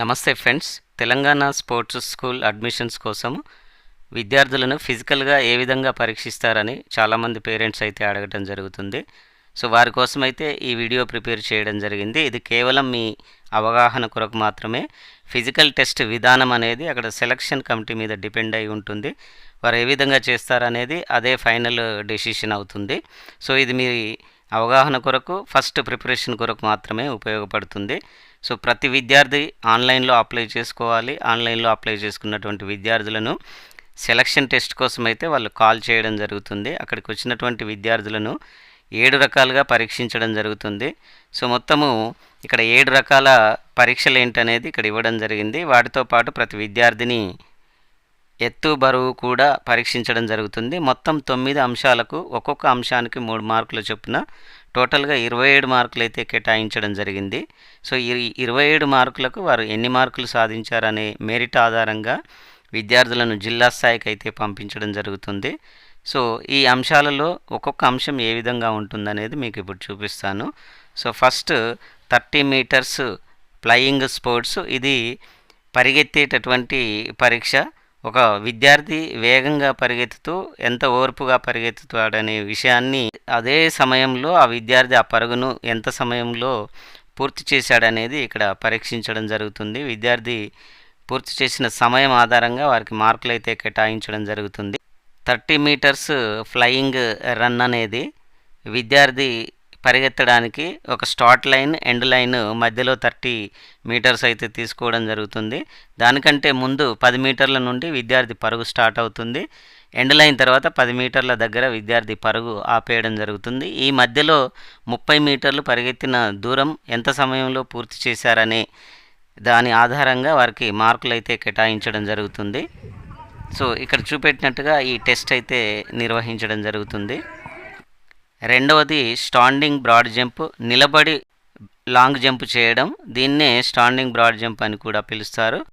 నమస్తే friends. Telangana sports school admissions కోసం విద్యార్థులను ఫిజికల్గా ఏ విధంగా పరీక్షిస్తారని చాలామంది పేరెంట్స్ అయితే అడగటం జరుగుతుంది. సో వారి కోసం అయితే ఈ వీడియో ప్రిపేర్ చేయడం జరిగింది. ఇది కేవలం మీ అవగాహన కొరకు మాత్రమే. ఫిజికల్ టెస్ట్ విధానం అనేది అక్కడ సెలక్షన్ కమిటీ మీద డిపెండ్ అయి ఉంటుంది. వారు ఏ విధంగా చేస్తారనేది అదే ఫైనల్ డెసిషన్ అవుతుంది. సో ఇది మీ అవగాహన కొరకు ఫస్ట్ ప్రిపరేషన్ కొరకు మాత్రమే ఉపయోగపడుతుంది. సో ప్రతి విద్యార్థి ఆన్లైన్లో అప్లై చేసుకోవాలి. ఆన్లైన్లో అప్లై చేసుకున్నటువంటి విద్యార్థులను సెలక్షన్ టెస్ట్ కోసం అయితే వాళ్ళు కాల్ చేయడం జరుగుతుంది. అక్కడికి వచ్చినటువంటి విద్యార్థులను ఏడు రకాలుగా పరీక్షించడం జరుగుతుంది. సో మొత్తము ఇక్కడ ఏడు రకాల పరీక్షలు ఏంటనేది ఇక్కడ ఇవ్వడం జరిగింది. వాటితో పాటు ప్రతి విద్యార్థిని ఎత్తు బరువు కూడా పరీక్షించడం జరుగుతుంది. మొత్తం తొమ్మిది అంశాలకు ఒక్కొక్క అంశానికి మూడు మార్కులు చొప్పున టోటల్గా ఇరవై ఏడు మార్కులు అయితే కేటాయించడం జరిగింది. సో ఈ ఇరవై ఏడు మార్కులకు వారు ఎన్ని మార్కులు సాధించారనే మెరిట్ ఆధారంగా విద్యార్థులను జిల్లా స్థాయికి అయితే పంపించడం జరుగుతుంది. సో ఈ అంశాలలో ఒక్కొక్క అంశం ఏ విధంగా ఉంటుందనేది మీకు ఇప్పుడు చూపిస్తాను. So first thirty meters flying sports ఇది పరిగెత్తేటటువంటి పరీక్ష. ఒక విద్యార్థి వేగంగా పరిగెత్తుతూ ఎంత ఓర్పుగా పరిగెత్తుతాడనే విషయాన్ని అదే సమయంలో ఆ విద్యార్థి ఆ పరుగును ఎంత సమయంలో పూర్తి చేశాడనేది ఇక్కడ పరీక్షించడం జరుగుతుంది. విద్యార్థి పూర్తి చేసిన సమయం ఆధారంగా వారికి మార్కులు అయితే కేటాయించడం జరుగుతుంది. థర్టీ మీటర్స్ ఫ్లయింగ్ రన్ అనేది విద్యార్థి పరిగెత్తడానికి ఒక స్టార్ట్ లైన్ ఎండ్ లైన్ మధ్యలో థర్టీ మీటర్స్ అయితే తీసుకోవడం జరుగుతుంది. దానికంటే ముందు పది మీటర్ల నుండి విద్యార్థి పరుగు స్టార్ట్ అవుతుంది. ఎండ్ లైన్ తర్వాత పది మీటర్ల దగ్గర విద్యార్థి పరుగు ఆపేయడం జరుగుతుంది. ఈ మధ్యలో ముప్పై మీటర్లు పరిగెత్తిన దూరం ఎంత సమయంలో పూర్తి చేశారనే దాని ఆధారంగా వారికి మార్కులు అయితే కేటాయించడం జరుగుతుంది. సో ఇక్కడ చూపెట్టినట్టుగా ఈ టెస్ట్ అయితే నిర్వహించడం జరుగుతుంది. రెండవది స్టాండింగ్ బ్రాడ్ జంప్ నిలబడి లాంగ్ జంప్ చేయడం. దీన్నే స్టాండింగ్ బ్రాడ్ జంప్ అని కూడా పిలుస్తారు.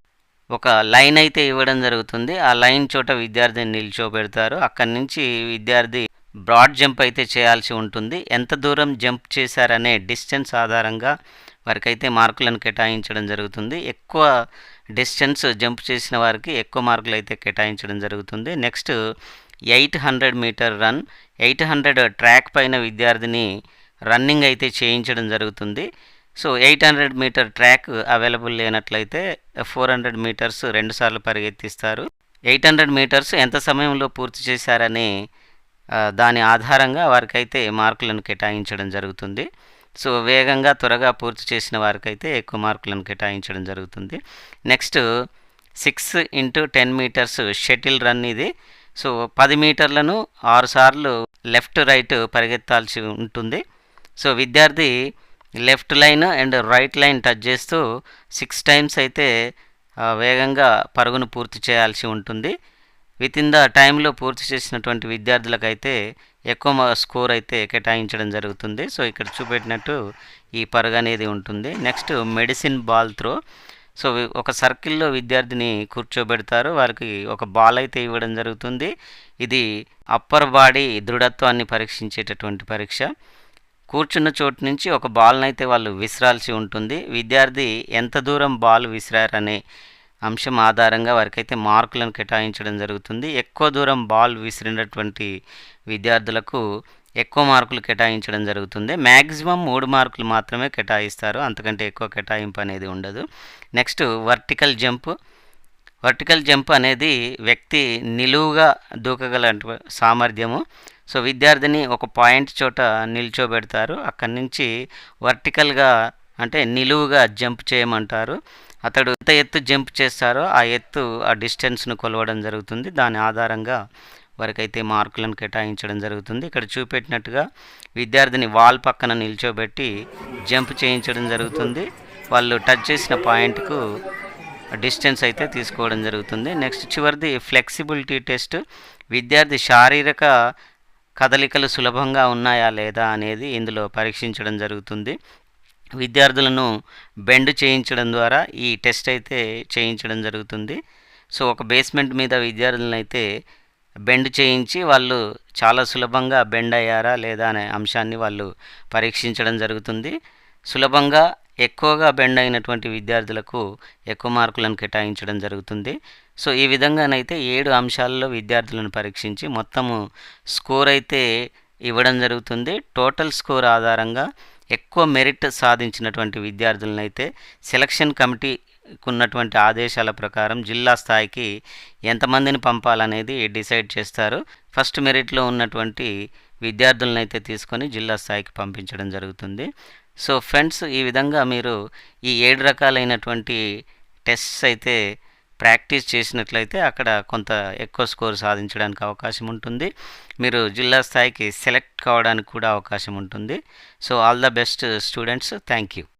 ఒక లైన్ అయితే ఇవ్వడం జరుగుతుంది. ఆ లైన్ చోట విద్యార్థిని నిల్చోబెడతారు. అక్కడి నుంచి విద్యార్థి బ్రాడ్ జంప్ అయితే చేయాల్సి ఉంటుంది. ఎంత దూరం జంప్ చేశారనే డిస్టెన్స్ ఆధారంగా వారికైతే మార్కులను కేటాయించడం జరుగుతుంది. ఎక్కువ డిస్టెన్స్ జంప్ చేసిన వారికి ఎక్కువ మార్కులు అయితే కేటాయించడం జరుగుతుంది. Next eight hundred meter run eight hundred track పైన విద్యార్థిని రన్నింగ్ అయితే చేయించడం జరుగుతుంది. So eight hundred meter track available లేనట్లయితే ఫోర్ హండ్రెడ్ మీటర్స్ రెండుసార్లు పరిగెత్తిస్తారు. ఎయిట్ హండ్రెడ్ మీటర్స్ ఎంత సమయంలో పూర్తి చేశారని దాని ఆధారంగా వారికైతే మార్కులను కేటాయించడం జరుగుతుంది. సో వేగంగా త్వరగా పూర్తి చేసిన వారికైతే ఎక్కువ మార్కులను కేటాయించడం జరుగుతుంది. Next six into ten meters shuttle run ఇది. సో పది మీటర్లను ఆరుసార్లు లెఫ్ట్ రైట్ పరిగెత్తాల్సి ఉంటుంది. సో విద్యార్థి left line and right line touch చేస్తూ సిక్స్ టైమ్స్ అయితే వేగంగా పరుగును పూర్తి చేయాల్సి ఉంటుంది. విత్ ఇన్ ద టైంలో పూర్తి చేసినటువంటి విద్యార్థులకైతే ఎక్కువ స్కోర్ అయితే కేటాయించడం జరుగుతుంది. సో ఇక్కడ చూపెట్టినట్టు ఈ పరుగు అనేది ఉంటుంది. Next medicine ball throw. So ఒక సర్కిల్లో విద్యార్థిని కూర్చోబెడతారు. వారికి ఒక బాల్ అయితే ఇవ్వడం జరుగుతుంది. ఇది అప్పర్ బాడీ దృఢత్వాన్ని పరీక్షించేటటువంటి పరీక్ష. కూర్చున్న చోటు నుంచి ఒక బాల్ని అయితే వాళ్ళు విసిరాల్సి ఉంటుంది. విద్యార్థి ఎంత దూరం బాల్ విసిరారనే అంశం ఆధారంగా వారికైతే మార్కులను కేటాయించడం జరుగుతుంది. ఎక్కువ దూరం బాల్ విసిరినటువంటి విద్యార్థులకు ఎక్కువ మార్కులు కేటాయించడం జరుగుతుంది. మ్యాక్సిమం మూడు మార్కులు మాత్రమే కేటాయిస్తారు. అంతకంటే ఎక్కువ కేటాయింపు అనేది ఉండదు. Next vertical jump. Vertical jump అనేది వ్యక్తి నిలువుగా దూకగల సామర్థ్యము. సో విద్యార్థిని ఒక పాయింట్ చోట నిల్చోబెడతారు. అక్కడి నుంచి వర్టికల్గా అంటే నిలువుగా జంప్ చేయమంటారు. అతడు ఎంత ఎత్తు జంప్ చేస్తారో ఆ ఎత్తు ఆ డిస్టెన్స్ను కొలవడం జరుగుతుంది. దాని ఆధారంగా వారికైతే మార్కులను కేటాయించడం జరుగుతుంది. ఇక్కడ చూపెట్టినట్టుగా విద్యార్థిని వాల్ పక్కన నిల్చోబెట్టి జంప్ చేయించడం జరుగుతుంది. వాళ్ళు టచ్ చేసిన పాయింట్కు డిస్టెన్స్ అయితే తీసుకోవడం జరుగుతుంది. నెక్స్ట్ చివరిది ఫ్లెక్సిబిలిటీ టెస్ట్. విద్యార్థి శారీరక కదలికలు సులభంగా ఉన్నాయా లేదా అనేది ఇందులో పరీక్షించడం జరుగుతుంది. విద్యార్థులను బెండ్ చేయించడం ద్వారా ఈ టెస్ట్ అయితే చేయించడం జరుగుతుంది. సో ఒక బేస్మెంట్ మీద విద్యార్థులను అయితే బెండ్ చేయించి వాళ్ళు చాలా సులభంగా బెండ్ అయ్యారా లేదా అనే అంశాన్ని వాళ్ళు పరీక్షించడం జరుగుతుంది. సులభంగా ఎక్కువగా బెండ్ అయినటువంటి విద్యార్థులకు ఎక్కువ మార్కులను కేటాయించడం జరుగుతుంది. సో ఈ విధంగానైతే ఏడు అంశాల్లో విద్యార్థులను పరీక్షించి మొత్తము స్కోర్ అయితే ఇవ్వడం జరుగుతుంది. టోటల్ స్కోర్ ఆధారంగా ఎక్కువ మెరిట్ సాధించినటువంటి విద్యార్థులను అయితే సెలక్షన్ కమిటీ ఉన్నటువంటి ఆదేశాల ప్రకారం జిల్లా స్థాయికి ఎంతమందిని పంపాలనేది డిసైడ్ చేస్తారు. ఫస్ట్ మెరిట్లో ఉన్నటువంటి విద్యార్థులను అయితే తీసుకొని జిల్లా స్థాయికి పంపించడం జరుగుతుంది. సో ఫ్రెండ్స్ ఈ విధంగా మీరు ఈ ఏడు రకాలైనటువంటి టెస్ట్స్ అయితే ప్రాక్టీస్ చేసినట్లయితే అక్కడ కొంత ఎక్కువ స్కోర్ సాధించడానికి అవకాశం ఉంటుంది. మీరు జిల్లా స్థాయికి సెలెక్ట్ కావడానికి కూడా అవకాశం ఉంటుంది. So all the best students thank you.